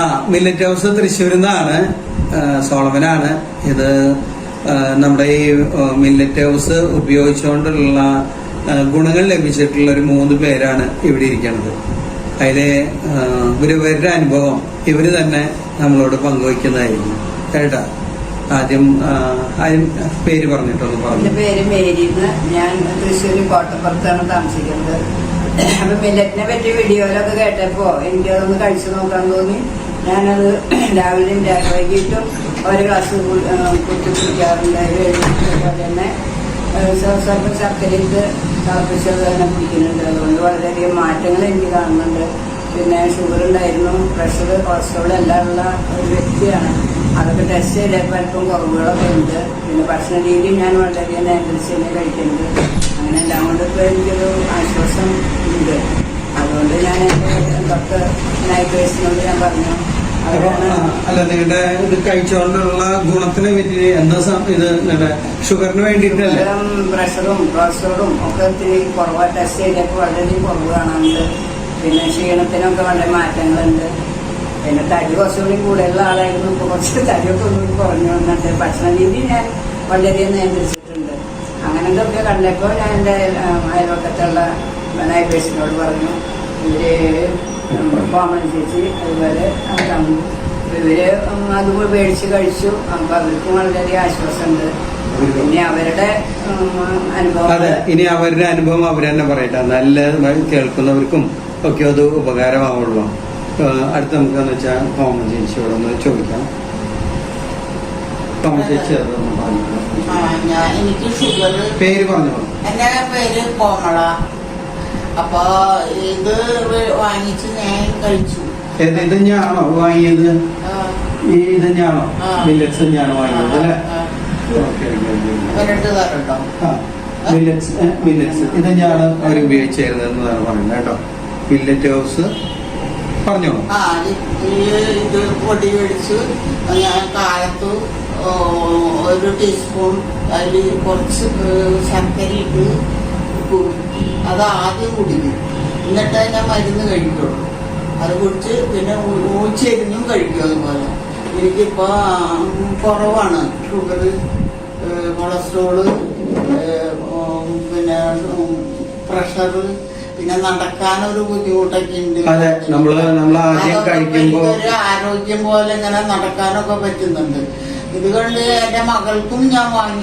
ആ millet house തൃശ്ശൂരിൽ നിന്നാണ് സോളമനാണ്. ഇത് നമ്മുടെ ഈ മില്ലറ്റ് ഹൗസ് ഉപയോഗിച്ചുകൊണ്ടുള്ള ഗുണങ്ങൾ ലഭിച്ചിട്ടുള്ള ഒരു മൂന്ന് പേരാണ് ഇവിടെ ഇരിക്കുന്നത്. അതിലെ ഗുരുവരുടെ അനുഭവം ഇവർ തന്നെ നമ്മളോട് പങ്കുവയ്ക്കുന്നതായിരുന്നു കേട്ടാ? ആദ്യം ആദ്യം പേര് പറഞ്ഞിട്ടൊന്ന് പറഞ്ഞു. പേര് മേരിന്ന്. ഞാൻ തൃശ്ശൂർ കോട്ടപ്പുറത്താണ് താമസിക്കുന്നത്. അപ്പൊ മില്ലറ്റിനെ പറ്റി വീഡിയോയിലൊക്കെ കേട്ടപ്പോ എനിക്കതൊന്ന് കഴിച്ചു നോക്കാൻ തോന്നി. ഞാനത് രാവിലെയും വൈകിട്ടും ഒരു ഗ്ലാസ് കുത്തി കുടിക്കാറുണ്ട് അതുപോലെ തന്നെ സ്വല്പം ശർക്കരയിട്ട് തിളപ്പിച്ചത് തന്നെ കുടിക്കുന്നുണ്ട്. അതുകൊണ്ട് വളരെയധികം മാറ്റങ്ങൾ എനിക്ക് കാണുന്നുണ്ട്. പിന്നെ ഷുഗർ ഉണ്ടായിരുന്നു. പ്രഷർ കൊളസ്ട്രോൾ എല്ലാം ഉള്ള ഒരു വ്യക്തിയാണ്. അതൊക്കെ ടെസ്റ്റ് ചെയ്തപ്പോൾ അല്പം കുറവുകളൊക്കെ ഉണ്ട്. പിന്നെ ഭക്ഷണ രീതി ഞാൻ വളരെയധികം നിയന്ത്രിച്ച് തന്നെ കഴിക്കുന്നുണ്ട്. അങ്ങനെ എല്ലാം കൊണ്ടിപ്പോൾ എനിക്കൊരു ആശ്വാസം ഉണ്ട്. അതുകൊണ്ട് ഞാൻ എന്റെ ഡോക്ടർ നൈബേഴ്സിനോട് ഞാൻ പറഞ്ഞു അല്ല നിങ്ങളുടെ ഇത് കഴിച്ചോണ്ടുള്ള ഗുണത്തിനെ പറ്റി എന്താ സം- ഇത് നിങ്ങളുടെ ഷുഗറിന് വേണ്ടിയിട്ടല്ലേ? പ്രഷറും പ്രഷറും കൊളസ്ട്രോളും ഒക്കെ ഒത്തിരി കുറവ്. ടെസ്റ്റ് ചെയ്തപ്പോൾ വളരെയധികം കുറവ് കാണാനുണ്ട്. പിന്നെ ക്ഷീണത്തിനൊക്കെ വളരെ മാറ്റങ്ങളുണ്ട്. പിന്നെ തടി കുറച്ചുകൂടി കൂടുതലുള്ള ആളായിരുന്നു. ഇപ്പോൾ കുറച്ച് തടിയൊക്കെ ഒന്നുകൂടി കുറഞ്ഞു വന്നിട്ട് ഭക്ഷണ രീതി ഞാൻ വളരെയധികം നിയന്ത്രിച്ചിട്ടുണ്ട്. അങ്ങനെ ഇതൊക്കെ കണ്ടപ്പോൾ ഞാൻ എന്റെ അയൽവക്കത്തുള്ള നൈബേഴ്സിനോട് പറഞ്ഞു. ഇവർ ചേച്ചി അതുപോലെ ഇവർ അത് മേടിച്ച് കഴിച്ചു. അപ്പൊ അവർക്കും വളരെയധികം ആശ്വാസമുണ്ട്. പിന്നെ അവരുടെ അനുഭവം ഇനി അവരുടെ അനുഭവം അവർ തന്നെ പറയട്ടെ. നല്ല കേൾക്കുന്നവർക്കും ഒക്കെ അത് ഉപകാരമാവുള്ളൂ. അടുത്ത നമുക്കെന്ന് വെച്ചാൽ കോമൺ ചേച്ചിയോട് ഒന്ന് ചോദിക്കാം. കോമൺ ചേച്ചി അതൊന്ന് ഞാൻ എനിക്ക് ഷുഗർ പേര് പറഞ്ഞു? എന്റെ പേര് കോമള. അപ്പൊ ഇത് വാങ്ങിച്ച് ഞാൻ കഴിച്ചു. ഇത് തന്നെയാണോ വാങ്ങിയത്? ഈ ഇത് ആ. മില്ലറ്റ്സ് തന്നെയാണോ വാങ്ങിയത് അല്ലേ? മില്ലറ്റ്സ് മില്ലറ്റ്സ് ഇത് തന്നെയാണ് അവർ ഉപയോഗിച്ചിരുന്നതെന്നാണ് പറയുന്നത് കേട്ടോ. മില്ലറ്റ് ഹൗസ് പറഞ്ഞോളൂ ഇത് പൊടി മേടിച്ചു ഞാൻ കാലത്ത് ഒരു ടീസ്പൂൺ അതിൽ കുറച്ച് ശർക്കര ഇട്ട് അത് ആദ്യം കുടിക്കും. എന്നിട്ട് ഞാൻ മരുന്ന് കഴിക്കുള്ളൂ അത് കുടിച്ച് പിന്നെ ഉച്ചരിഞ്ഞും കഴിക്കും അതുപോലെ. എനിക്കിപ്പോ ഉം, കുറവാണ്. ഷുഗർ കൊളസ്ട്രോൾ പിന്നെ പ്രഷർ പിന്നെ നടക്കാനൊരു ബുദ്ധിമുട്ടൊക്കെ ഉണ്ട്. നമ്മൾ ആരോഗ്യം പോലെ ഇങ്ങനെ നടക്കാനൊക്കെ പറ്റുന്നുണ്ട്. ഇത് കണ്ട് എന്റെ മകൾക്കും ഞാൻ വാങ്ങി